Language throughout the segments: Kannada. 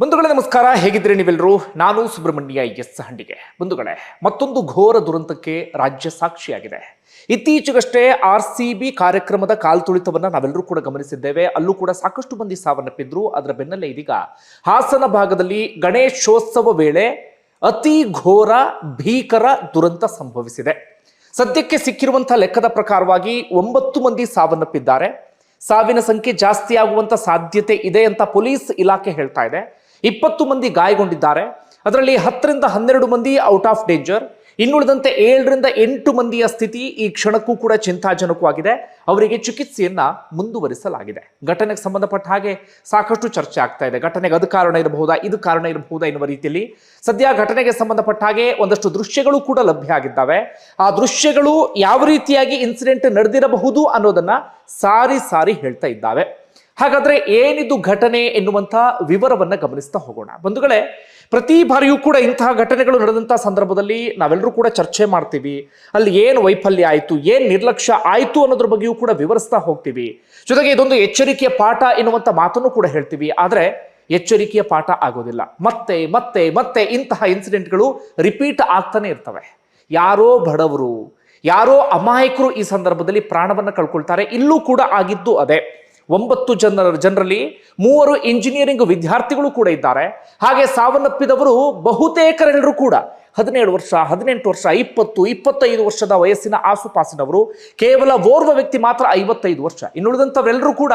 ಬಂಧುಗಳೇ, ನಮಸ್ಕಾರ. ಹೇಗಿದ್ರೆ ನೀವೆಲ್ಲರೂ? ನಾನು ಸುಬ್ರಹ್ಮಣ್ಯ ಎಸ್ ಹಂಡಿಗೆ. ಬಂಧುಗಳೇ, ಮತ್ತೊಂದು ಘೋರ ದುರಂತಕ್ಕೆ ರಾಜ್ಯ ಸಾಕ್ಷಿಯಾಗಿದೆ. ಇತ್ತೀಚೆಗಷ್ಟೇ ಆರ್ ಸಿ ಬಿ ಕಾರ್ಯಕ್ರಮದ ಕಾಲ್ತುಳಿತವನ್ನು ನಾವೆಲ್ಲರೂ ಕೂಡ ಗಮನಿಸಿದ್ದೇವೆ. ಅಲ್ಲೂ ಕೂಡ ಸಾಕಷ್ಟು ಮಂದಿ ಸಾವನ್ನಪ್ಪಿದ್ರು. ಅದರ ಬೆನ್ನಲ್ಲೇ ಇದೀಗ ಹಾಸನ ಭಾಗದಲ್ಲಿ ಗಣೇಶೋತ್ಸವ ವೇಳೆ ಅತಿ ಘೋರ, ಭೀಕರ ದುರಂತ ಸಂಭವಿಸಿದೆ. ಸದ್ಯಕ್ಕೆ ಸಿಕ್ಕಿರುವಂತಹ ಲೆಕ್ಕದ ಪ್ರಕಾರವಾಗಿ ಒಂಬತ್ತು ಮಂದಿ ಸಾವನ್ನಪ್ಪಿದ್ದಾರೆ. ಸಾವಿನ ಸಂಖ್ಯೆ ಜಾಸ್ತಿ ಆಗುವಂತ ಸಾಧ್ಯತೆ ಇದೆ ಅಂತ ಪೊಲೀಸ್ ಇಲಾಖೆ ಹೇಳ್ತಾ ಇದೆ. ಇಪ್ಪತ್ತು ಮಂದಿ ಗಾಯಗೊಂಡಿದ್ದಾರೆ. ಅದರಲ್ಲಿ ಹತ್ತರಿಂದ ಹನ್ನೆರಡು ಮಂದಿ ಔಟ್ ಆಫ್ ಡೇಂಜರ್. ಇನ್ನುಳಿದಂತೆ ಏಳರಿಂದ ಎಂಟು ಮಂದಿಯ ಸ್ಥಿತಿ ಈ ಕ್ಷಣಕ್ಕೂ ಕೂಡ ಚಿಂತಾಜನಕವಾಗಿದೆ. ಅವರಿಗೆ ಚಿಕಿತ್ಸೆಯನ್ನ ಮುಂದುವರಿಸಲಾಗಿದೆ. ಘಟನೆಗೆ ಸಂಬಂಧಪಟ್ಟ ಹಾಗೆ ಸಾಕಷ್ಟು ಚರ್ಚೆ ಆಗ್ತಾ ಇದೆ. ಘಟನೆಗೆ ಅದು ಕಾರಣ ಇರಬಹುದಾ? ಇದು ಕಾರಣ ಇರಬಹುದಾ ಎನ್ನುವ ರೀತಿಯಲ್ಲಿ ಸದ್ಯ ಘಟನೆಗೆ ಸಂಬಂಧಪಟ್ಟ ಹಾಗೆ ಒಂದಷ್ಟು ದೃಶ್ಯಗಳು ಕೂಡ ಲಭ್ಯ ಆಗಿದ್ದಾವೆ. ಆ ದೃಶ್ಯಗಳು ಯಾವ ರೀತಿಯಾಗಿ ಇನ್ಸಿಡೆಂಟ್ ನಡೆದಿರಬಹುದು ಅನ್ನೋದನ್ನ ಸಾರಿ ಸಾರಿ ಹೇಳ್ತಾ ಇದ್ದಾವೆ. ಹಾಗಾದ್ರೆ ಏನಿದು ಘಟನೆ ಎನ್ನುವಂಥ ವಿವರವನ್ನ ಗಮನಿಸ್ತಾ ಹೋಗೋಣ. ಬಂಧುಗಳೇ, ಪ್ರತಿ ಬಾರಿಯೂ ಕೂಡ ಇಂತಹ ಘಟನೆಗಳು ನಡೆದಂತಹ ಸಂದರ್ಭದಲ್ಲಿ ನಾವೆಲ್ಲರೂ ಕೂಡ ಚರ್ಚೆ ಮಾಡ್ತೀವಿ. ಅಲ್ಲಿ ಏನು ವೈಫಲ್ಯ ಆಯಿತು, ಏನು ನಿರ್ಲಕ್ಷ್ಯ ಆಯಿತು ಅನ್ನೋದ್ರ ಬಗ್ಗೆಯೂ ಕೂಡ ವಿವರಿಸ್ತಾ ಹೋಗ್ತೀವಿ. ಜೊತೆಗೆ ಇದೊಂದು ಎಚ್ಚರಿಕೆಯ ಪಾಠ ಎನ್ನುವಂಥ ಮಾತನ್ನು ಕೂಡ ಹೇಳ್ತೀವಿ. ಆದರೆ ಎಚ್ಚರಿಕೆಯ ಪಾಠ ಆಗೋದಿಲ್ಲ. ಮತ್ತೆ ಮತ್ತೆ ಮತ್ತೆ ಇಂತಹ ಇನ್ಸಿಡೆಂಟ್ಗಳು ರಿಪೀಟ್ ಆಗ್ತಾನೆ ಇರ್ತವೆ. ಯಾರೋ ಬಡವರು, ಯಾರೋ ಅಮಾಯಕರು ಈ ಸಂದರ್ಭದಲ್ಲಿ ಪ್ರಾಣವನ್ನು ಕಳ್ಕೊಳ್ತಾರೆ. ಇಲ್ಲೂ ಕೂಡ ಆಗಿದ್ದು ಅದೇ. ಒಂಬತ್ತು ಜನರ ಜನರಲ್ಲಿ ಮೂವರು ಇಂಜಿನಿಯರಿಂಗ್ ವಿದ್ಯಾರ್ಥಿಗಳು ಕೂಡ ಇದ್ದಾರೆ. ಹಾಗೆ ಸಾವನ್ನಪ್ಪಿದವರು ಬಹುತೇಕರೆಲ್ಲರೂ ಕೂಡ. ಹದಿನೇಳು ವರ್ಷ, ಹದಿನೆಂಟು ವರ್ಷ, ಇಪ್ಪತ್ತು, ಇಪ್ಪತ್ತೈದು ವರ್ಷದ ವಯಸ್ಸಿನ ಆಸುಪಾಸಿನವರು. ಕೇವಲ ಓರ್ವ ವ್ಯಕ್ತಿ ಮಾತ್ರ ಐವತ್ತೈದು ವರ್ಷ. ಇನ್ನುಳಿದಂಥವರೆಲ್ಲರೂ ಕೂಡ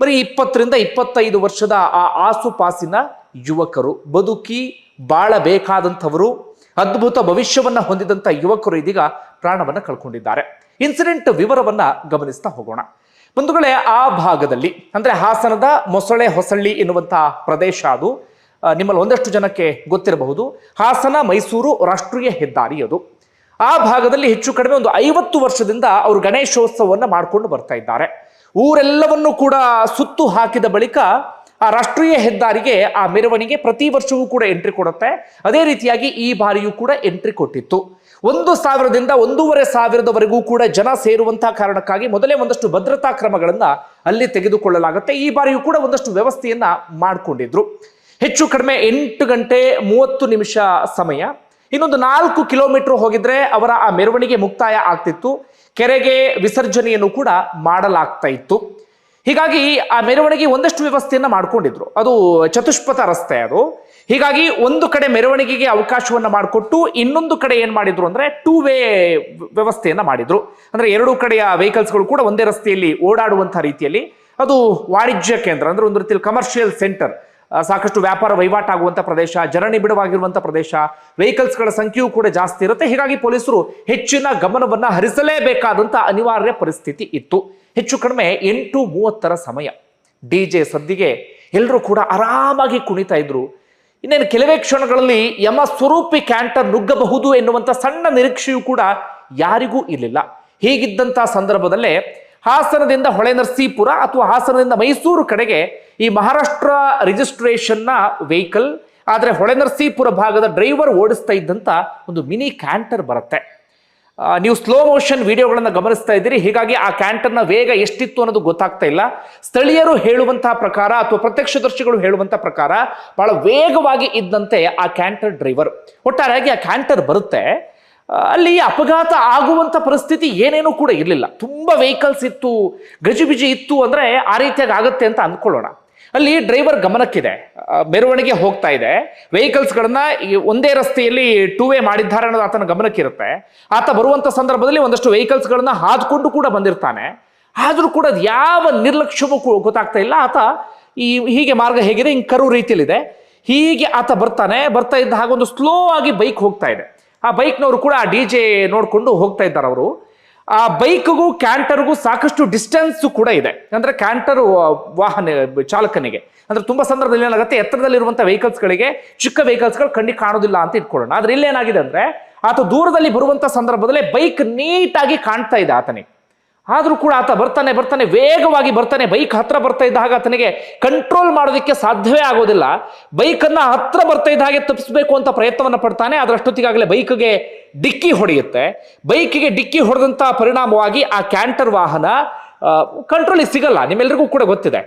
ಬರೀ ಇಪ್ಪತ್ತರಿಂದ ಇಪ್ಪತ್ತೈದು ವರ್ಷದ ಆ ಆಸುಪಾಸಿನ ಯುವಕರು. ಬದುಕಿ ಬಾಳಬೇಕಾದಂಥವರು, ಅದ್ಭುತ ಭವಿಷ್ಯವನ್ನು ಹೊಂದಿದಂಥ ಯುವಕರು ಇದೀಗ ಪ್ರಾಣವನ್ನು ಕಳ್ಕೊಂಡಿದ್ದಾರೆ. ಇನ್ಸಿಡೆಂಟ್ ವಿವರವನ್ನ ಗಮನಿಸ್ತಾ ಹೋಗೋಣ. ಬಂಧುಗಳೇ, ಆ ಭಾಗದಲ್ಲಿ, ಅಂದ್ರೆ ಹಾಸನದ ಮೊಸಳೆ ಹೊಸಳ್ಳಿ ಎನ್ನುವಂತಹ ಪ್ರದೇಶ ಅದು ನಿಮ್ಮಲ್ಲಿ ಒಂದಷ್ಟು ಜನಕ್ಕೆ ಗೊತ್ತಿರಬಹುದು. ಹಾಸನ, ಮೈಸೂರು ರಾಷ್ಟ್ರೀಯ ಹೆದ್ದಾರಿ ಅದು. ಆ ಭಾಗದಲ್ಲಿ ಹೆಚ್ಚು ಕಡಿಮೆ ಒಂದು ಐವತ್ತು ವರ್ಷದಿಂದ ಅವರು ಗಣೇಶೋತ್ಸವವನ್ನು ಮಾಡಿಕೊಂಡು ಬರ್ತಾ ಇದ್ದಾರೆ. ಊರೆಲ್ಲವನ್ನು ಕೂಡ ಸುತ್ತು ಹಾಕಿದ ಬಳಿಕ ಆ ರಾಷ್ಟ್ರೀಯ ಹೆದ್ದಾರಿಗೆ ಆ ಮೆರವಣಿಗೆ ಪ್ರತಿ ವರ್ಷವೂ ಕೂಡ ಎಂಟ್ರಿ ಕೊಡುತ್ತೆ. ಅದೇ ರೀತಿಯಾಗಿ ಈ ಬಾರಿಯೂ ಕೂಡ ಎಂಟ್ರಿ ಕೊಟ್ಟಿತ್ತು. ಒಂದು ಸಾವಿರದಿಂದ ಒಂದೂವರೆ ಸಾವಿರದವರೆಗೂ ಕೂಡ ಜನ ಸೇರುವಂತಹ ಕಾರಣಕ್ಕಾಗಿ ಮೊದಲೇ ಒಂದಷ್ಟು ಭದ್ರತಾ ಕ್ರಮಗಳನ್ನು ಅಲ್ಲಿ ತೆಗೆದುಕೊಳ್ಳಲಾಗುತ್ತೆ. ಈ ಬಾರಿಯೂ ಕೂಡ ಒಂದಷ್ಟು ವ್ಯವಸ್ಥೆಯನ್ನ ಮಾಡಿಕೊಂಡಿದ್ರು. ಹೆಚ್ಚು ಕಡಿಮೆ ಎಂಟು ಗಂಟೆ ಮೂವತ್ತು ನಿಮಿಷ ಸಮಯ. ಇನ್ನೊಂದು ನಾಲ್ಕು ಕಿಲೋಮೀಟರ್ ಹೋಗಿದ್ರೆ ಅವರ ಆ ಮೆರವಣಿಗೆ ಮುಕ್ತಾಯ ಆಗ್ತಿತ್ತು. ಕೆರೆಗೆ ವಿಸರ್ಜನೆಯನ್ನು ಕೂಡ ಮಾಡಲಾಗ್ತಾ ಇತ್ತು. ಹೀಗಾಗಿ ಆ ಮೆರವಣಿಗೆ ಒಂದಷ್ಟು ವ್ಯವಸ್ಥೆಯನ್ನ ಮಾಡಿಕೊಂಡಿದ್ರು. ಅದು ಚತುಷ್ಪಥ ರಸ್ತೆ ಅದು. ಹೀಗಾಗಿ ಒಂದು ಕಡೆ ಮೆರವಣಿಗೆಗೆ ಅವಕಾಶವನ್ನು ಮಾಡಿಕೊಟ್ಟು ಇನ್ನೊಂದು ಕಡೆ ಏನು ಮಾಡಿದ್ರು ಅಂದ್ರೆ ಟೂ ವೇ ವ್ಯವಸ್ಥೆಯನ್ನ ಮಾಡಿದ್ರು. ಅಂದ್ರೆ ಎರಡೂ ಕಡೆಯ ವೆಹಿಕಲ್ಸ್ಗಳು ಕೂಡ ಒಂದೇ ರಸ್ತೆಯಲ್ಲಿ ಓಡಾಡುವಂಥ ರೀತಿಯಲ್ಲಿ. ಅದು ವಾಣಿಜ್ಯ ಕೇಂದ್ರ ಅಂದ್ರೆ ಒಂದು ರೀತಿಯಲ್ಲಿ ಕಮರ್ಷಿಯಲ್ ಸೆಂಟರ್ ಸಾಕಷ್ಟು ವ್ಯಾಪಾರ ವಹಿವಾಟಾಗುವಂಥ ಪ್ರದೇಶ ಜನನಿಬಿಡವಾಗಿರುವಂಥ ಪ್ರದೇಶ, ವೆಹಿಕಲ್ಸ್ಗಳ ಸಂಖ್ಯೆಯೂ ಕೂಡ ಜಾಸ್ತಿ ಇರುತ್ತೆ. ಹೀಗಾಗಿ ಪೊಲೀಸರು ಹೆಚ್ಚಿನ ಗಮನವನ್ನು ಹರಿಸಲೇಬೇಕಾದಂಥ ಅನಿವಾರ್ಯ ಪರಿಸ್ಥಿತಿ ಇತ್ತು. ಹೆಚ್ಚು ಕಡಿಮೆ ಎಂಟು ಮೂವತ್ತರ ಸಮಯ. ಡಿ ಜೆ ಸದ್ದಿಗೆ ಎಲ್ಲರೂ ಕೂಡ ಆರಾಮಾಗಿ ಕುಣಿತಾ ಇದ್ರು. ಇನ್ನೇನು ಕೆಲವೇ ಕ್ಷಣಗಳಲ್ಲಿ ಯಮ ಸ್ವರೂಪಿ ಕ್ಯಾಂಟರ್ ನುಗ್ಗಬಹುದು ಎನ್ನುವಂಥ ಸಣ್ಣ ನಿರೀಕ್ಷೆಯೂ ಕೂಡ ಯಾರಿಗೂ ಇರಲಿಲ್ಲ ಹೀಗಿದ್ದಂಥ ಸಂದರ್ಭದಲ್ಲೇ ಹಾಸನದಿಂದ ಹೊಳೆನರಸೀಪುರ ಅಥವಾ ಹಾಸನದಿಂದ ಮೈಸೂರು ಕಡೆಗೆ ಈ ಮಹಾರಾಷ್ಟ್ರ ರಿಜಿಸ್ಟ್ರೇಷನ್ನ ವೆಹಿಕಲ್ ಆದರೆ ಹೊಳೆನರಸೀಪುರ ಭಾಗದ ಡ್ರೈವರ್ ಓಡಿಸ್ತಾ ಇದ್ದಂಥ ಒಂದು ಮಿನಿ ಕ್ಯಾಂಟರ್ ಬರುತ್ತೆ. ನೀವು ಸ್ಲೋ ಮೋಷನ್ ವಿಡಿಯೋಗಳನ್ನು ಗಮನಿಸ್ತಾ ಇದ್ದೀರಿ. ಹೀಗಾಗಿ ಆ ಕ್ಯಾಂಟರ್ನ ವೇಗ ಎಷ್ಟಿತ್ತು ಅನ್ನೋದು ಗೊತ್ತಾಗ್ತಾ ಇಲ್ಲ. ಸ್ಥಳೀಯರು ಹೇಳುವಂತಹ ಪ್ರಕಾರ ಅಥವಾ ಪ್ರತ್ಯಕ್ಷದರ್ಶಿಗಳು ಹೇಳುವಂತಹ ಪ್ರಕಾರ ಬಹಳ ವೇಗವಾಗಿ ಇದ್ದಂತೆ ಆ ಕ್ಯಾಂಟರ್ ಡ್ರೈವರ್ ಒಟ್ಟಾರೆಯಾಗಿ ಆ ಕ್ಯಾಂಟರ್ ಬರುತ್ತೆ. ಅಲ್ಲಿ ಅಪಘಾತ ಆಗುವಂಥ ಪರಿಸ್ಥಿತಿ ಏನೇನೂ ಕೂಡ ಇರಲಿಲ್ಲ. ತುಂಬ ವೆಹಿಕಲ್ಸ್ ಇತ್ತು, ಗಜಿಬಿಜಿ ಇತ್ತು ಅಂದರೆ ಆ ರೀತಿಯಾಗಿ ಆಗುತ್ತೆ ಅಂತ ಅಂದ್ಕೊಳ್ಳೋಣ. ಅಲ್ಲಿ ಡ್ರೈವರ್ ಗಮನಕ್ಕಿದೆ. ಮೆರವಣಿಗೆ ಹೋಗ್ತಾ ಇದೆ. ವೆಹಿಕಲ್ಸ್ಗಳನ್ನ ಒಂದೇ ರಸ್ತೆಯಲ್ಲಿ ಟೂ ವೇ ಮಾಡಿದ್ದಾರೆ ಅನ್ನೋದು ಆತನ ಗಮನಕ್ಕಿರುತ್ತೆ. ಆತ ಬರುವಂಥ ಸಂದರ್ಭದಲ್ಲಿ ಒಂದಷ್ಟು ವೆಹಿಕಲ್ಸ್ಗಳನ್ನ ಹಾದ್ಕೊಂಡು ಕೂಡ ಬಂದಿರ್ತಾನೆ. ಆದರೂ ಕೂಡ ಅದು ಯಾವ ನಿರ್ಲಕ್ಷ್ಯವೂ ಗೊತ್ತಾಗ್ತಾ ಇಲ್ಲ. ಆತ ಈ, ಹೀಗೆ ಮಾರ್ಗ ಹೇಗಿದೆ, ಹಿಂಗೆ ಕರು ರೀತಿಯಲ್ಲಿದೆ. ಹೀಗೆ ಆತ ಬರ್ತಾನೆ. ಬರ್ತಾ ಇದ್ದ ಹಾಗೊಂದು ಸ್ಲೋ ಆಗಿ ಬೈಕ್ ಹೋಗ್ತಾ ಇದೆ. ಆ ಬೈಕ್ನವರು ಕೂಡ ಆ ಡಿ ಜೆ ನೋಡಿಕೊಂಡು ಹೋಗ್ತಾ ಇದ್ದಾರೆ ಅವರು. ಆ ಬೈಕ್ಗೂ ಕ್ಯಾಂಟರ್ಗೂ ಸಾಕಷ್ಟು ಡಿಸ್ಟೆನ್ಸು ಕೂಡ ಇದೆ. ಅಂದ್ರೆ ಕ್ಯಾಂಟರ್ ವಾಹನ, ಚಾಲಕನಿಗೆ. ಅಂದ್ರೆ ತುಂಬಾ ಸಂದರ್ಭದಲ್ಲಿ ಏನಾಗುತ್ತೆ, ಎತ್ತರದಲ್ಲಿರುವಂಥ ವೆಹಿಕಲ್ಸ್ಗಳಿಗೆ, ಚಿಕ್ಕ ವೆಹಿಕಲ್ಸ್ಗಳು ಕಣ್ಣಿಗೆ ಕಾಣೋದಿಲ್ಲ ಅಂತ ಇಟ್ಕೊಳ್ಳೋಣ. ಆದರೆ ಇಲ್ಲೇನಾಗಿದೆ ಅಂದ್ರೆ, ಆತ ದೂರದಲ್ಲಿ ಬರುವಂತ ಸಂದರ್ಭದಲ್ಲಿ ಬೈಕ್ ನೀಟಾಗಿ ಕಾಣ್ತಾ ಇದೆ ಆತನಿಗೆ. ಆದ್ರೂ ಕೂಡ ಆತ ಬರ್ತಾನೆ ಬರ್ತಾನೆ, ವೇಗವಾಗಿ ಬರ್ತಾನೆ. ಬೈಕ್ ಹತ್ರ ಬರ್ತಾ ಇದ್ದ ಹಾಗೆ ಆತನಿಗೆ ಕಂಟ್ರೋಲ್ ಮಾಡೋದಕ್ಕೆ ಸಾಧ್ಯವೇ ಆಗೋದಿಲ್ಲ. ಬೈಕನ್ನು ಹತ್ರ ಬರ್ತಾ ಇದ್ದ ಹಾಗೆ ತಪ್ಪಿಸ್ಬೇಕು ಅಂತ ಪ್ರಯತ್ನವನ್ನು ಪಡ್ತಾನೆ. ಅದರಷ್ಟೊತ್ತಿಗಾಗಲೇ ಬೈಕ್ಗೆ ಡಿಕ್ಕಿ ಹೊಡೆಯುತ್ತೆ. ಬೈಕಿಗೆ ಡಿಕ್ಕಿ ಹೊಡೆದಂತ ಪರಿಣಾಮವಾಗಿ ಆ ಕ್ಯಾಂಟರ್ ವಾಹನ ಕಂಟ್ರೋಲಿಗೆ ಸಿಗಲ್ಲ. ನಿಮ್ಮೆಲ್ಲರಿಗೂ ಕೂಡ ಗೊತ್ತಿದೆ.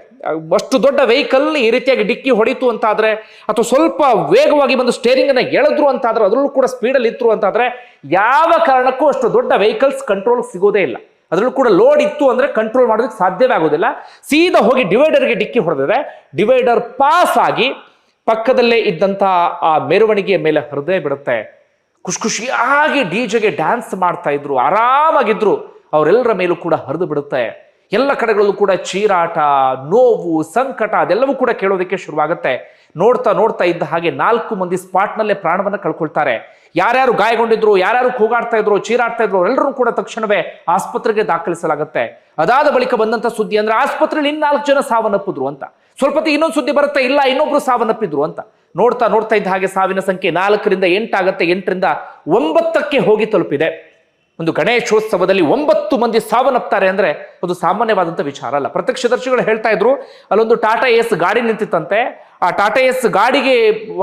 ಅಷ್ಟು ದೊಡ್ಡ ವೆಹಿಕಲ್ ಈ ರೀತಿಯಾಗಿ ಡಿಕ್ಕಿ ಹೊಡಿತು ಅಂತಾದರೆ, ಅಥವಾ ಸ್ವಲ್ಪ ವೇಗವಾಗಿ ಬಂದು ಸ್ಟೇರಿಂಗನ್ನು ಎಳೆದ್ರು ಅಂತಾದರೆ, ಅದರಲ್ಲೂ ಕೂಡ ಸ್ಪೀಡಲ್ಲಿ ಇತ್ತು ಅಂತಾದ್ರೆ, ಯಾವ ಕಾರಣಕ್ಕೂ ಅಷ್ಟು ದೊಡ್ಡ ವೆಹಿಕಲ್ಸ್ ಕಂಟ್ರೋಲ್ ಸಿಗೋದೇ ಇಲ್ಲ. ಅದರಲ್ಲೂ ಕೂಡ ಲೋಡ್ ಇತ್ತು ಅಂದ್ರೆ ಕಂಟ್ರೋಲ್ ಮಾಡೋದಕ್ಕೆ ಸಾಧ್ಯವೇ ಆಗೋದಿಲ್ಲ. ಸೀದಾ ಹೋಗಿ ಡಿವೈಡರ್ಗೆ ಡಿಕ್ಕಿ ಹೊಡೆದಿದೆ ಡಿವೈಡರ್ ಪಾಸ್ ಆಗಿ ಪಕ್ಕದಲ್ಲೇ ಇದ್ದಂತ ಆ ಮೆರವಣಿಗೆಯ ಮೇಲೆ ಹೃದಯ ಬಿಡುತ್ತೆ. ಖುಷಿ ಖುಷಿಯಾಗಿ ಡಿ ಜೆಗೆ ಡ್ಯಾನ್ಸ್ ಮಾಡ್ತಾ ಇದ್ರು, ಆರಾಮಾಗಿದ್ರು. ಅವರೆಲ್ಲರ ಮೇಲೂ ಕೂಡ ಹರಿದು ಬಿಡುತ್ತೆ. ಎಲ್ಲ ಕಡೆಗಳಲ್ಲೂ ಕೂಡ ಚೀರಾಟ, ನೋವು, ಸಂಕಟ ಅದೆಲ್ಲವೂ ಕೂಡ ಕೇಳೋದಕ್ಕೆ ಶುರುವಾಗುತ್ತೆ. ನೋಡ್ತಾ ನೋಡ್ತಾ ಇದ್ದ ಹಾಗೆ ನಾಲ್ಕು ಮಂದಿ ಸ್ಪಾಟ್ನಲ್ಲೇ ಪ್ರಾಣವನ್ನ ಕಳ್ಕೊಳ್ತಾರೆ. ಯಾರ್ಯಾರು ಗಾಯಗೊಂಡಿದ್ರು, ಯಾರ್ಯಾರು ಕೂಗಾಡ್ತಾ ಇದ್ರು, ಚೀರಾಡ್ತಾ ಇದ್ರು ಎಲ್ಲರೂ ಕೂಡ ತಕ್ಷಣವೇ ಆಸ್ಪತ್ರೆಗೆ ದಾಖಲಿಸಲಾಗುತ್ತೆ. ಅದಾದ ಬಳಿಕ ಬಂದಂತ ಸುದ್ದಿ ಅಂದ್ರೆ ಆಸ್ಪತ್ರೆಯಲ್ಲಿ ಇನ್ನಾಲ್ಕು ಜನ ಸಾವನ್ನಪ್ಪಿದ್ರು ಅಂತ. ಸ್ವಲ್ಪ ಇನ್ನೊಂದು ಸುದ್ದಿ ಬರುತ್ತೆ ಇಲ್ಲ, ಇನ್ನೊಬ್ರು ಸಾವನ್ನಪ್ಪಿದ್ರು ಅಂತ. ನೋಡ್ತಾ ನೋಡ್ತಾ ಇದ್ದ ಹಾಗೆ ಸಾವಿನ ಸಂಖ್ಯೆ ನಾಲ್ಕರಿಂದ ಎಂಟಾಗತ್ತೆ, ಎಂಟರಿಂದ ಒಂಬತ್ತಕ್ಕೆ ಹೋಗಿ ತಲುಪಿದೆ. ಒಂದು ಗಣೇಶೋತ್ಸವದಲ್ಲಿ ಒಂಬತ್ತು ಮಂದಿ ಸಾವನ್ನಪ್ತಾರೆ ಅಂದ್ರೆ ಒಂದು ಸಾಮಾನ್ಯವಾದಂಥ ವಿಚಾರ ಅಲ್ಲ. ಪ್ರತ್ಯಕ್ಷದರ್ಶಿಗಳು ಹೇಳ್ತಾ ಇದ್ರು, ಅಲ್ಲೊಂದು ಟಾಟಾ ಎಸ್ ಗಾಡಿ ನಿಂತಿತ್ತಂತೆ. ಆ ಟಾಟಾ ಎಸ್ ಗಾಡಿಗೆ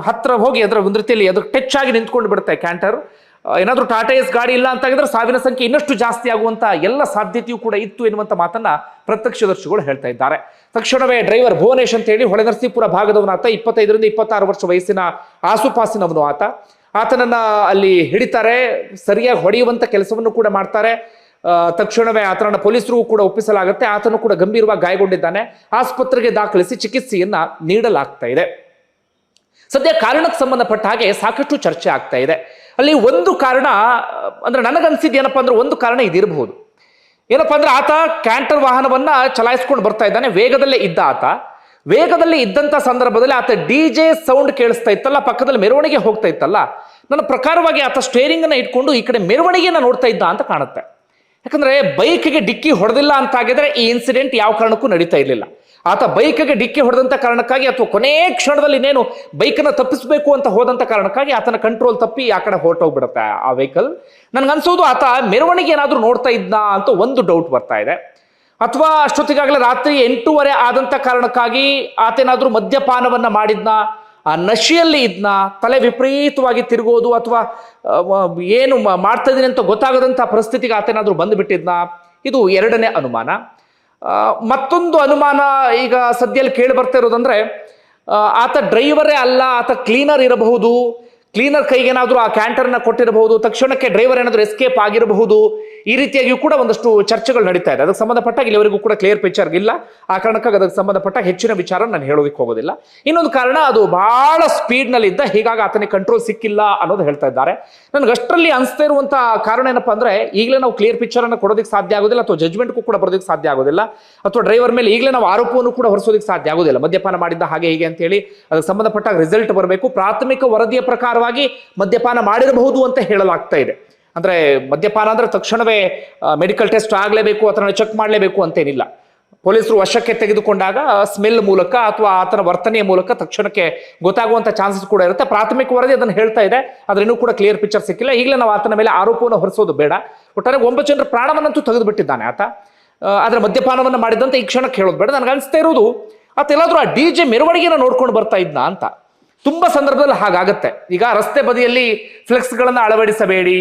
ಹತ್ರ ಹೋಗಿ ಅದರ ಒಂದು ರೀತಿಯಲ್ಲಿ ಅದ್ರ ಟಚ್ ಆಗಿ ನಿಂತ್ಕೊಂಡು ಬಿಡುತ್ತೆ ಕ್ಯಾಂಟರ್. ಏನಾದ್ರೂ ಟಾಟಾ ಎಸ್ ಗಾಡಿ ಇಲ್ಲ ಅಂತ ಆಗಿದ್ರೆ ಸಾವಿನ ಸಂಖ್ಯೆ ಇನ್ನಷ್ಟು ಜಾಸ್ತಿ ಆಗುವಂತ ಎಲ್ಲ ಸಾಧ್ಯತೆಯೂ ಕೂಡ ಇತ್ತು ಎನ್ನುವಂಥ ಮಾತನ್ನ ಪ್ರತ್ಯಕ್ಷದರ್ಶಿಗಳು ಹೇಳ್ತಾ ಇದ್ದಾರೆ. ತಕ್ಷಣವೇ ಡ್ರೈವರ್ ಭುವನೇಶ್ ಅಂತ ಹೇಳಿ ಹೊಳೆನರಸೀಪುರ ಭಾಗದವನಾತ, ಇಪ್ಪತ್ತೈದರಿಂದ ಇಪ್ಪತ್ತಾರು ವರ್ಷ ವಯಸ್ಸಿನ ಆಸುಪಾಸಿನವನು ಆತ. ಆತನನ್ನ ಅಲ್ಲಿ ಹಿಡಿತಾರೆ, ಸರಿಯಾಗಿ ಹೊಡೆಯುವಂತ ಕೆಲಸವನ್ನು ಕೂಡ ಮಾಡ್ತಾರೆ. ತಕ್ಷಣವೇ ಆತನನ್ನು ಪೊಲೀಸರು ಕೂಡ ಒಪ್ಪಿಸಲಾಗುತ್ತೆ. ಆತನು ಕೂಡ ಗಂಭೀರವಾಗಿ ಗಾಯಗೊಂಡಿದ್ದಾನೆ. ಆಸ್ಪತ್ರೆಗೆ ದಾಖಲಿಸಿ ಚಿಕಿತ್ಸೆಯನ್ನ ನೀಡಲಾಗ್ತಾ ಇದೆ. ಸದ್ಯ ಕಾರಣಕ್ಕೆ ಸಂಬಂಧಪಟ್ಟ ಹಾಗೆ ಸಾಕಷ್ಟು ಚರ್ಚೆ ಆಗ್ತಾ ಇದೆ. ಅಲ್ಲಿ ಒಂದು ಕಾರಣ, ಅಂದ್ರೆ ನನಗನ್ಸಿದ್ದು ಏನಪ್ಪಾ ಅಂದ್ರೆ ಒಂದು ಕಾರಣ ಇದಿರಬಹುದು. ಏನಪ್ಪಾ ಅಂದ್ರೆ ಆತ ಕ್ಯಾಂಟರ್ ವಾಹನವನ್ನ ಚಲಾಯಿಸ್ಕೊಂಡು ಬರ್ತಾ ಇದ್ದಾನೆ. ವೇಗದಲ್ಲೇ ಇದ್ದ ಆತ. ವೇಗದಲ್ಲಿ ಇದ್ದಂತ ಸಂದರ್ಭದಲ್ಲಿ ಆತ ಡಿ ಜೆ ಸೌಂಡ್ ಕೇಳಿಸ್ತಾ ಇತ್ತಲ್ಲ, ಪಕ್ಕದಲ್ಲಿ ಮೆರವಣಿಗೆ ಹೋಗ್ತಾ ಇತ್ತಲ್ಲ. ನನ್ನ ಪ್ರಕಾರವಾಗಿ ಆತ ಸ್ಟೇರಿಂಗನ್ನು ಇಟ್ಕೊಂಡು ಈ ಕಡೆ ಮೆರವಣಿಗೆನ ನೋಡ್ತಾ ಇದ್ದ ಅಂತ ಕಾಣುತ್ತೆ. ಯಾಕಂದ್ರೆ ಬೈಕ್ಗೆ ಡಿಕ್ಕಿ ಹೊಡೆದಿಲ್ಲ ಅಂತ ಆಗಿದ್ರೆ ಈ ಇನ್ಸಿಡೆಂಟ್ ಯಾವ ಕಾರಣಕ್ಕೂ ನಡೀತಾ ಇರಲಿಲ್ಲ. ಆತ ಬೈಕ್ಗೆ ಡಿಕ್ಕಿ ಹೊಡೆದಂತ ಕಾರಣಕ್ಕಾಗಿ ಅಥವಾ ಕೊನೇ ಕ್ಷಣದಲ್ಲಿ ಇನ್ನೇನು ಬೈಕನ್ನು ತಪ್ಪಿಸಬೇಕು ಅಂತ ಹೋದಂತ ಕಾರಣಕ್ಕಾಗಿ ಆತನ ಕಂಟ್ರೋಲ್ ತಪ್ಪಿ ಆ ಕಡೆ ಹೊರಟೋಗ್ಬಿಡುತ್ತೆ ಆ ವೆಹಿಕಲ್ ನನ್ಗನ್ಸೋದು ಆತ ಮೆರವಣಿಗೆ ಏನಾದರೂ ನೋಡ್ತಾ ಇದ್ದನಾ ಅಂತ ಒಂದು ಡೌಟ್ ಬರ್ತಾ ಇದೆ. ಅಥವಾ ಅಷ್ಟೊತ್ತಿಗಾಗಲೇ ರಾತ್ರಿ ಎಂಟೂವರೆ ಆದಂತ ಕಾರಣಕ್ಕಾಗಿ ಆತೇನಾದ್ರೂ ಮದ್ಯಪಾನವನ್ನ ಮಾಡಿದ್ನ? ಆ ನಶಿಯಲ್ಲಿ ಇದ್ನ ತಲೆ ವಿಪರೀತವಾಗಿ ತಿರುಗೋದು ಅಥವಾ ಏನು ಮಾಡ್ತಾ ಇದ್ದೀನಿ ಅಂತ ಗೊತ್ತಾಗದಂಥ ಪರಿಸ್ಥಿತಿಗೆ ಆತನಾದರೂ ಬಂದುಬಿಟ್ಟಿದ್ನ, ಇದು ಎರಡನೇ ಅನುಮಾನ. ಮತ್ತೊಂದು ಅನುಮಾನ ಈಗ ಸದ್ಯಲ್ಲಿ ಕೇಳಿ ಬರ್ತಾ ಇರೋದಂದ್ರೆ ಆತ ಡ್ರೈವರೇ ಅಲ್ಲ, ಆತ ಕ್ಲೀನರ್ ಇರಬಹುದು, ಕ್ಲೀನರ್ ಕೈಗೇನಾದರೂ ಆ ಕ್ಯಾಂಟರ್ನ ಕೊಟ್ಟಿರಬಹುದು, ತಕ್ಷಣಕ್ಕೆ ಡ್ರೈವರ್ ಏನಾದರೂ ಎಸ್ಕೇಪ್ ಆಗಿರಬಹುದು ಈ ರೀತಿಯಾಗಿಯೂ ಕೂಡ ಒಂದಷ್ಟು ಚರ್ಚೆಗಳು ನಡೀತಾ ಇದೆ. ಅದಕ್ಕೆ ಸಂಬಂಧಪಟ್ಟಾಗ ಇಲ್ಲಿವರೆಗೂ ಕೂಡ ಕ್ಲಿಯರ್ ಪಿಕ್ಚರ್ ಇಲ್ಲ. ಆ ಕಾರಣಕ್ಕಾಗಿ ಅದಕ್ಕೆ ಸಂಬಂಧಪಟ್ಟ ಹೆಚ್ಚಿನ ವಿಚಾರ ನಾನು ಹೇಳೋದಕ್ಕೆ ಹೋಗೋದಿಲ್ಲ. ಇನ್ನೊಂದು ಕಾರಣ, ಅದು ಬಹಳ ಸ್ಪೀಡ್ನಲ್ಲಿ ಇದ್ದ ಹೀಗಾಗಿ ಆತನಿಗೆ ಕಂಟ್ರೋಲ್ ಸಿಕ್ಕಿಲ್ಲ ಅನ್ನೋದು ಹೇಳ್ತಾ ಇದ್ದಾರೆ. ನನಗೆ ಅಷ್ಟರಲ್ಲಿ ಅನಿಸ್ತಾ ಇರುವಂತ ಕಾರಣ ಏನಪ್ಪಾ ಅಂದ್ರೆ, ಈಗಲೇ ನಾವು ಕ್ಲಿಯರ್ ಪಿಕ್ಚರ್ ಅನ್ನು ಕೊಡೋದಕ್ಕೆ ಸಾಧ್ಯ ಆಗೋದಿಲ್ಲ ಅಥವಾ ಜಜ್ಮೆಂಟ್ಗೂ ಕೂಡ ಬರೋದಕ್ಕೆ ಸಾಧ್ಯ ಆಗೋದಿಲ್ಲ. ಅಥವಾ ಡ್ರೈವರ್ ಮೇಲೆ ಈಗಲೇ ನಾವು ಆರೋಪವನ್ನು ಕೂಡ ಹೊರಿಸೋದಕ್ಕೆ ಸಾಧ್ಯ ಆಗೋದಿಲ್ಲ. ಮದ್ಯಪಾನ ಮಾಡಿದ್ದ ಹಾಗೆ ಹೀಗೆ ಅಂತ ಹೇಳಿ ಅದಕ್ಕೆ ಸಂಬಂಧಪಟ್ಟ ರಿಸಲ್ಟ್ ಬರಬೇಕು. ಪ್ರಾಥಮಿಕ ವರದಿಯ ಪ್ರಕಾರವಾಗಿ ಮದ್ಯಪಾನ ಮಾಡಿರಬಹುದು ಅಂತ ಹೇಳಲಾಗ್ತಾ ಇದೆ. ಅಂದ್ರೆ ಮದ್ಯಪಾನ ಅಂದರೆ ತಕ್ಷಣವೇ ಮೆಡಿಕಲ್ ಟೆಸ್ಟ್ ಆಗಲೇಬೇಕು ಅಥವಾ ಚೆಕ್ ಮಾಡಲೇಬೇಕು ಅಂತೇನಿಲ್ಲ. ಪೊಲೀಸರು ವಶಕ್ಕೆ ತೆಗೆದುಕೊಂಡಾಗ ಸ್ಮೆಲ್ ಮೂಲಕ ಅಥವಾ ಆತನ ವರ್ತನೆಯ ಮೂಲಕ ತಕ್ಷಣಕ್ಕೆ ಗೊತ್ತಾಗುವಂತ ಚಾನ್ಸಸ್ ಕೂಡ ಇರುತ್ತೆ. ಪ್ರಾಥಮಿಕ ವರದಿ ಅದನ್ನು ಹೇಳ್ತಾ ಇದೆ, ಆದ್ರೆ ಇನ್ನೂ ಕೂಡ ಕ್ಲಿಯರ್ ಪಿಕ್ಚರ್ ಸಿಕ್ಕಿಲ್ಲ. ಈಗಲೇ ನಾವು ಆತನ ಮೇಲೆ ಆರೋಪವನ್ನು ಹೊರಿಸೋದು ಬೇಡ. ಒಟ್ಟಾರೆ ಒಂಬತ್ತು ಜನರ ಪ್ರಾಣವನ್ನಂತೂ ತೆಗೆದುಬಿಟ್ಟಿದ್ದಾನೆ ಆತ. ಆದ್ರೆ ಮದ್ಯಪಾನವನ್ನು ಮಾಡಿದಂತ ಈ ಕ್ಷಣಕ್ಕೆ ಹೇಳೋದು ಬೇಡ. ನನಗೆ ಅನಿಸ್ತಾ ಇರೋದು, ಆತ ಎಲ್ಲಾದರೂ ಆ ಡಿ ಜೆ ಮೆರವಣಿಗೆನ ನೋಡ್ಕೊಂಡು ಬರ್ತಾ ಇದ್ನ ಅಂತ. ತುಂಬಾ ಸಂದರ್ಭದಲ್ಲಿ ಹಾಗಾಗತ್ತೆ. ಈಗ ರಸ್ತೆ ಬದಿಯಲ್ಲಿ ಫ್ಲೆಕ್ಸ್ಗಳನ್ನು ಅಳವಡಿಸಬೇಡಿ.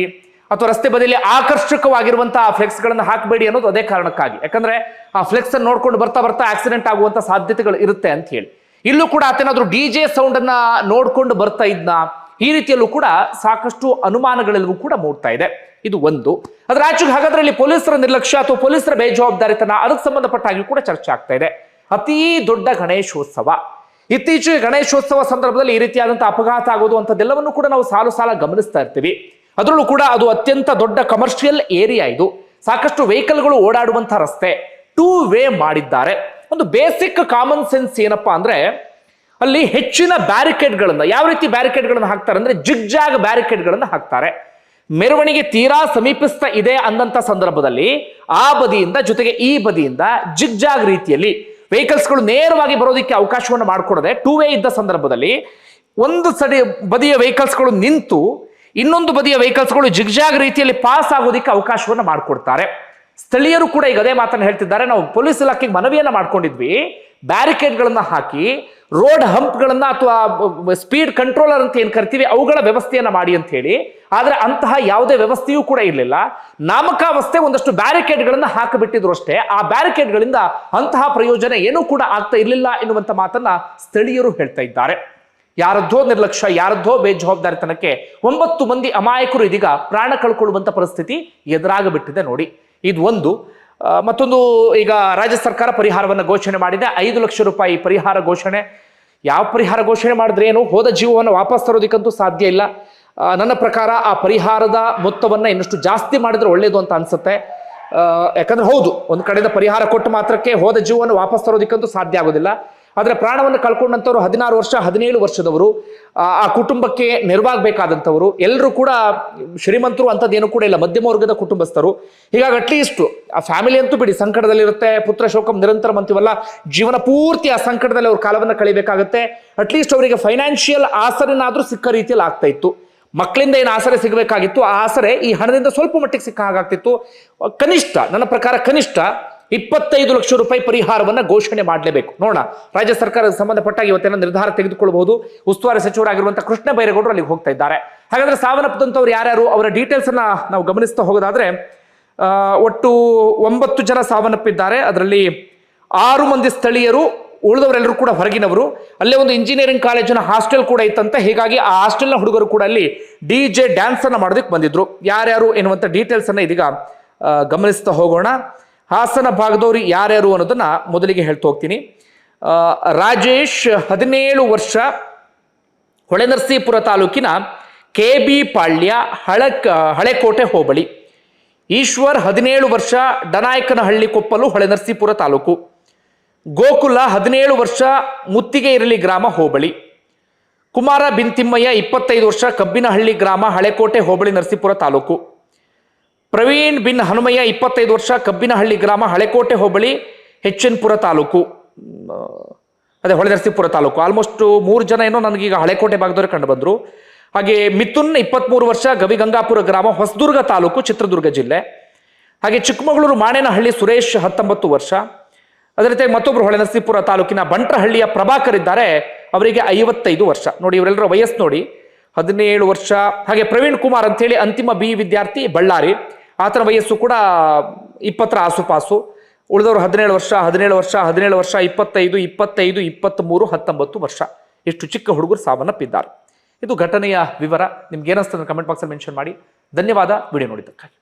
ಅಥವಾ ರಸ್ತೆ ಬದಿಯಲ್ಲಿ ಆಕರ್ಷಕವಾಗಿರುವಂತಹ ಫ್ಲೆಕ್ಸ್ ಗಳನ್ನ ಹಾಕಬೇಡಿ ಅನ್ನೋದು ಅದೇ ಕಾರಣಕ್ಕಾಗಿ. ಯಾಕಂದ್ರೆ ಆ ಫ್ಲೆಕ್ಸ್ ಅನ್ನು ನೋಡ್ಕೊಂಡು ಬರ್ತಾ ಬರ್ತಾ ಆಕ್ಸಿಡೆಂಟ್ ಆಗುವಂತ ಸಾಧ್ಯತೆಗಳು ಇರುತ್ತೆ ಅಂತ ಹೇಳಿ. ಇಲ್ಲೂ ಕೂಡ ಆತೇನಾದ್ರೂ ಡಿ ಜೆ ಸೌಂಡ್ ಅನ್ನ ನೋಡ್ಕೊಂಡು ಬರ್ತಾ ಇದ್ನ, ಈ ರೀತಿಯಲ್ಲೂ ಕೂಡ ಸಾಕಷ್ಟು ಅನುಮಾನಗಳೆಲ್ಲವೂ ಕೂಡ ಮೂಡ್ತಾ ಇದೆ. ಇದು ಒಂದು. ಅದ್ರ ಆಚೆಗೆ ಹಾಗಾದ್ರೆ ಇಲ್ಲಿ ಪೊಲೀಸರ ನಿರ್ಲಕ್ಷ್ಯ ಅಥವಾ ಪೊಲೀಸರ ಬೇಜವಾಬ್ದಾರಿತನ, ಅದಕ್ಕೆ ಸಂಬಂಧಪಟ್ಟ ಹಾಗೆ ಕೂಡ ಚರ್ಚೆ ಆಗ್ತಾ ಇದೆ. ಅತೀ ದೊಡ್ಡ ಗಣೇಶೋತ್ಸವ. ಇತ್ತೀಚೆಗೆ ಗಣೇಶೋತ್ಸವ ಸಂದರ್ಭದಲ್ಲಿ ಈ ರೀತಿಯಾದಂತಹ ಅಪಘಾತ ಆಗೋದು ಅಂತದೆಲ್ಲವನ್ನು ಕೂಡ ನಾವು ಸಾಲು ಸಾಲ ಗಮನಿಸ್ತಾ ಇರ್ತೀವಿ. ಅದರಲ್ಲೂ ಕೂಡ ಅದು ಅತ್ಯಂತ ದೊಡ್ಡ ಕಮರ್ಷಿಯಲ್ ಏರಿಯಾ ಇದು. ಸಾಕಷ್ಟು ವೆಹಿಕಲ್ಗಳು ಓಡಾಡುವಂತಹ ರಸ್ತೆ. ಟೂ ವೇ ಮಾಡಿದ್ದಾರೆ. ಒಂದು ಬೇಸಿಕ್ ಕಾಮನ್ ಸೆನ್ಸ್ ಏನಪ್ಪಾ ಅಂದ್ರೆ, ಅಲ್ಲಿ ಹೆಚ್ಚಿನ ಬ್ಯಾರಿಕೇಡ್ಗಳನ್ನು ಯಾವ ರೀತಿ ಬ್ಯಾರಿಕೇಡ್ಗಳನ್ನು ಹಾಕ್ತಾರೆ ಅಂದ್ರೆ, ಜಿಗ್ಜಾಗ್ ಬ್ಯಾರಿಕೇಡ್ಗಳನ್ನು ಹಾಕ್ತಾರೆ. ಮೆರವಣಿಗೆ ತೀರಾ ಸಮೀಪಿಸ್ತಾ ಇದೆ ಅಂದಂತ ಸಂದರ್ಭದಲ್ಲಿ, ಆ ಬದಿಯಿಂದ ಜೊತೆಗೆ ಈ ಬದಿಯಿಂದ ಜಿಗ್ಜಾಗ್ ರೀತಿಯಲ್ಲಿ ವೆಹಿಕಲ್ಸ್ಗಳು ನೇರವಾಗಿ ಬರೋದಕ್ಕೆ ಅವಕಾಶವನ್ನು ಮಾಡಿಕೊಡದೆ ಟೂ ವೇ ಇದ್ದ ಸಂದರ್ಭದಲ್ಲಿ, ಒಂದು ಸಡಿ ಬದಿಯ ವೆಹಿಕಲ್ಸ್ಗಳು ನಿಂತು ಇನ್ನೊಂದು ಬದಿಯ ವೆಹಿಕಲ್ಸ್ಗಳು ಜಿಗ್ಜಾಗ್ ರೀತಿಯಲ್ಲಿ ಪಾಸ್ ಆಗೋದಕ್ಕೆ ಅವಕಾಶವನ್ನು ಮಾಡಿಕೊಡ್ತಾರೆ. ಸ್ಥಳೀಯರು ಕೂಡ ಈಗ ಅದೇ ಮಾತನ್ನು ಹೇಳ್ತಿದ್ದಾರೆ. ನಾವು ಪೊಲೀಸ್ ಇಲಾಖೆಗೆ ಮನವಿಯನ್ನು ಮಾಡ್ಕೊಂಡಿದ್ವಿ. ಬ್ಯಾರಿಕೇಡ್ಗಳನ್ನು ಹಾಕಿ ರೋಡ್ ಹಂಪ್ಗಳನ್ನು ಅಥವಾ ಸ್ಪೀಡ್ ಕಂಟ್ರೋಲರ್ ಅಂತ ಏನು ಕರಿತೀವಿ, ಅವುಗಳ ವ್ಯವಸ್ಥೆಯನ್ನ ಮಾಡಿ ಅಂತ ಹೇಳಿ. ಆದ್ರೆ ಅಂತಹ ಯಾವುದೇ ವ್ಯವಸ್ಥೆಯೂ ಕೂಡ ಇರಲಿಲ್ಲ. ನಾಮಕಾವಸ್ಥೆ ಒಂದಷ್ಟು ಬ್ಯಾರಿಕೇಡ್ಗಳನ್ನು ಹಾಕಿಬಿಟ್ಟಿದ್ರು ಅಷ್ಟೇ. ಆ ಬ್ಯಾರಿಕೇಡ್ಗಳಿಂದ ಅಂತಹ ಪ್ರಯೋಜನ ಏನೂ ಕೂಡ ಆಗ್ತಾ ಇರಲಿಲ್ಲ ಎನ್ನುವಂಥ ಮಾತನ್ನ ಸ್ಥಳೀಯರು ಹೇಳ್ತಾ ಇದ್ದಾರೆ. ಯಾರದ್ದೋ ನಿರ್ಲಕ್ಷ್ಯ, ಯಾರದ್ದೋ ಬೇಜವಾಬ್ದಾರಿತನಕ್ಕೆ ಒಂಬತ್ತು ಮಂದಿ ಅಮಾಯಕರು ಇದೀಗ ಪ್ರಾಣ ಕಳ್ಕೊಳ್ಳುವಂಥ ಪರಿಸ್ಥಿತಿ ಎದುರಾಗಬಿಟ್ಟಿದೆ ನೋಡಿ. ಇದು ಒಂದು. ಮತ್ತೊಂದು ಈಗ ರಾಜ್ಯ ಸರ್ಕಾರ ಪರಿಹಾರವನ್ನು ಘೋಷಣೆ ಮಾಡಿದೆ. ಐದು ಲಕ್ಷ ರೂಪಾಯಿ ಪರಿಹಾರ ಘೋಷಣೆ. ಯಾವ ಪರಿಹಾರ ಘೋಷಣೆ ಮಾಡಿದ್ರೆ ಏನು? ಹೋದ ಜೀವವನ್ನು ವಾಪಸ್ ತರೋದಕ್ಕಂತೂ ಸಾಧ್ಯ ಇಲ್ಲ. ನನ್ನ ಪ್ರಕಾರ ಆ ಪರಿಹಾರದ ಮೊತ್ತವನ್ನು ಇನ್ನಷ್ಟು ಜಾಸ್ತಿ ಮಾಡಿದ್ರೆ ಒಳ್ಳೇದು ಅಂತ ಅನ್ಸುತ್ತೆ. ಯಾಕಂದ್ರೆ ಹೌದು, ಒಂದು ಕಡೆಯಿಂದ ಪರಿಹಾರ ಕೊಟ್ಟು ಮಾತ್ರಕ್ಕೆ ಹೋದ ಜೀವವನ್ನು ವಾಪಸ್ ತರೋದಕ್ಕಂತೂ ಸಾಧ್ಯ ಆಗೋದಿಲ್ಲ. ಆದ್ರೆ ಪ್ರಾಣವನ್ನು ಕಳ್ಕೊಂಡಂಥವ್ರು ಹದಿನಾರು ವರ್ಷ, ಹದಿನೇಳು ವರ್ಷದವರು, ಆ ಕುಟುಂಬಕ್ಕೆ ನೆರವಾಗಬೇಕಾದಂಥವ್ರು, ಎಲ್ಲರೂ ಕೂಡ ಶ್ರೀಮಂತರು ಅಂಥದ್ದೇನು ಕೂಡ ಇಲ್ಲ, ಮಧ್ಯಮ ವರ್ಗದ ಕುಟುಂಬಸ್ಥರು. ಹೀಗಾಗಿ ಅಟ್ಲೀಸ್ಟ್ ಆ ಫ್ಯಾಮಿಲಿ ಅಂತೂ ಬಿಡಿ, ಸಂಕಟದಲ್ಲಿರುತ್ತೆ, ಪುತ್ರ ಶೋಕಂ ನಿರಂತರಂ ಅಂತೀವಲ್ಲ, ಜೀವನ ಪೂರ್ತಿ ಆ ಸಂಕಟದಲ್ಲಿ ಅವ್ರ ಕಾಲವನ್ನು ಕಳಿಬೇಕಾಗುತ್ತೆ. ಅಟ್ಲೀಸ್ಟ್ ಅವರಿಗೆ ಫೈನಾನ್ಷಿಯಲ್ ಆಸರೆನಾದರೂ ಸಿಕ್ಕ ರೀತಿಯಲ್ಲಿ ಆಗ್ತಾ ಇತ್ತು. ಮಕ್ಕಳಿಂದ ಏನು ಆಸರೆ ಸಿಗಬೇಕಾಗಿತ್ತು? ಆ ಆಸರೆ ಈ ಹಣದಿಂದ ಸ್ವಲ್ಪ ಮಟ್ಟಿಗೆ ಸಿಕ್ಕ ಹಾಗಾಗ್ತಿತ್ತು. ಕನಿಷ್ಠ, ನನ್ನ ಪ್ರಕಾರ ಕನಿಷ್ಠ ಇಪ್ಪತ್ತೈದು ಲಕ್ಷ ರೂಪಾಯಿ ಪರಿಹಾರವನ್ನ ಘೋಷಣೆ ಮಾಡಲೇಬೇಕು. ನೋಡೋಣ, ರಾಜ್ಯ ಸರ್ಕಾರದ ಸಂಬಂಧಪಟ್ಟಾಗ ಇವತ್ತೇನೋ ನಿರ್ಧಾರ ತೆಗೆದುಕೊಳ್ಳಬಹುದು ಉಸ್ತುವಾರಿ ಸಚಿವರಾಗಿರುವಂತಹ ಕೃಷ್ಣ ಬೈರೇಗೌಡರು ಅಲ್ಲಿಗೆ ಹೋಗ್ತಾ ಇದ್ದಾರೆ. ಹಾಗಾದ್ರೆ ಸಾವನ್ನಪ್ಪದಂಥವ್ರು ಯಾರ್ಯಾರು, ಅವರ ಡೀಟೇಲ್ಸ್ ಅನ್ನ ನಾವು ಗಮನಿಸ್ತಾ ಹೋಗೋದಾದ್ರೆ ಒಟ್ಟು ಒಂಬತ್ತು ಜನ ಸಾವನ್ನಪ್ಪಿದ್ದಾರೆ. ಅದರಲ್ಲಿ ಆರು ಮಂದಿ ಸ್ಥಳೀಯರು, ಉಳಿದವರೆಲ್ಲರೂ ಕೂಡ ಹೊರಗಿನವರು. ಅಲ್ಲೇ ಒಂದು ಇಂಜಿನಿಯರಿಂಗ್ ಕಾಲೇಜಿನ ಹಾಸ್ಟೆಲ್ ಕೂಡ ಇತ್ತಂತೆ. ಹೀಗಾಗಿ ಆ ಹಾಸ್ಟೆಲ್ನ ಹುಡುಗರು ಕೂಡ ಅಲ್ಲಿ ಡಿ ಜೆ ಡ್ಯಾನ್ಸ್ ಅನ್ನ ಮಾಡೋದಕ್ಕೆ ಬಂದಿದ್ರು. ಯಾರ್ಯಾರು ಎನ್ನುವಂಥ ಡೀಟೇಲ್ಸ್ ಅನ್ನ ಇದೀಗ ಗಮನಿಸ್ತಾ ಹೋಗೋಣ. ಹಾಸನ ಭಾಗದವರು ಯಾರ್ಯಾರು ಅನ್ನೋದನ್ನ ಮೊದಲಿಗೆ ಹೇಳ್ತಾ ಹೋಗ್ತೀನಿ. ರಾಜೇಶ್ ಹದಿನೇಳು ವರ್ಷ, ಹೊಳೆನರಸೀಪುರ ತಾಲೂಕಿನ ಕೆ ಬಿ ಪಾಳ್ಯ ಹಳ ಹಳೆಕೋಟೆ ಹೋಬಳಿ. ಈಶ್ವರ್ ಹದಿನೇಳು ವರ್ಷ, ಡನಾಯಕನಹಳ್ಳಿ ಕೊಪ್ಪಲು, ಹೊಳೆನರಸೀಪುರ ತಾಲೂಕು. ಗೋಕುಲ ಹದಿನೇಳು ವರ್ಷ ಮುತ್ತಿಗೆ ಇರಲಿ ಗ್ರಾಮ ಹೋಬಳಿ. ಕುಮಾರ ಬಿಂತಿಮ್ಮಯ್ಯ ಇಪ್ಪತ್ತೈದು ವರ್ಷ, ಕಬ್ಬಿನಹಳ್ಳಿ ಗ್ರಾಮ, ಹಳೆಕೋಟೆ ಹೋಬಳಿ, ನರಸೀಪುರ ತಾಲೂಕು. ಪ್ರವೀಣ್ ಬಿನ್ ಹನುಮಯ್ಯ ಇಪ್ಪತ್ತೈದು ವರ್ಷ ಕಬ್ಬಿನಹಳ್ಳಿ ಗ್ರಾಮ ಹಳೆಕೋಟೆ ಹೋಬಳಿ, ಹೆಚ್ಚಿನಪುರ ತಾಲೂಕು. ಅದೇ ಹೊಳೆ ನರಸೀಪುರ ತಾಲೂಕು. ಆಲ್ಮೋಸ್ಟ್ ಮೂರು ಜನ ಏನೋ ನನಗೀಗ ಹಳೆಕೋಟೆ ಭಾಗದವರು ಕಂಡು ಬಂದರು. ಹಾಗೆ ಮಿಥುನ್ ಇಪ್ಪತ್ತ್ಮೂರು ವರ್ಷ ಗವಿಗಂಗಾಪುರ ಗ್ರಾಮ ಹೊಸದುರ್ಗ ತಾಲೂಕು, ಚಿತ್ರದುರ್ಗ ಜಿಲ್ಲೆ. ಹಾಗೆ ಚಿಕ್ಕಮಗಳೂರು ಮಾಣೇನಹಳ್ಳಿ ಸುರೇಶ್ ಹತ್ತೊಂಬತ್ತು ವರ್ಷ. ಅದೇ ರೀತಿ ಮತ್ತೊಬ್ಬರು ಹೊಳೆ ನರಸೀಪುರ ತಾಲೂಕಿನ ಬಂಟ್ರಹಳ್ಳಿಯ ಪ್ರಭಾಕರ್ ಇದ್ದಾರೆ ಅವರಿಗೆ ಐವತ್ತೈದು ವರ್ಷ. ನೋಡಿ ಇವರೆಲ್ಲರ ವಯಸ್ಸು ನೋಡಿ. ಹದಿನೇಳು ವರ್ಷ. ಹಾಗೆ ಪ್ರವೀಣ್ ಕುಮಾರ್ ಅಂತೇಳಿ ಅಂತಿಮ ಬಿ ವಿದ್ಯಾರ್ಥಿ, ಬಳ್ಳಾರಿ. ಆತನ ವಯಸ್ಸು ಕೂಡ ಇಪ್ಪತ್ತರ ಆಸುಪಾಸು. ಉಳಿದವರು ಹದಿನೇಳು ವರ್ಷ ಹದಿನೇಳು ವರ್ಷ ಹದಿನೇಳು ವರ್ಷ, ಇಪ್ಪತ್ತೈದು ಇಪ್ಪತ್ತೈದು ಇಪ್ಪತ್ತ್ಮೂರು ಹತ್ತೊಂಬತ್ತು ವರ್ಷ. ಇಷ್ಟು ಚಿಕ್ಕ ಹುಡುಗರು ಸಾವನ್ನಪ್ಪಿದ್ದಾರೆ. ಇದು ಘಟನೆಯ ವಿವರ. ನಿಮ್ಗೆ ಏನಿಸ್ತದೆ ಕಮೆಂಟ್ ಬಾಕ್ಸಲ್ಲಿ ಮೆನ್ಷನ್ ಮಾಡಿ. ಧನ್ಯವಾದ. ವಿಡಿಯೋ ನೋಡಿದ್ದಕ್ಕಾಗಿ.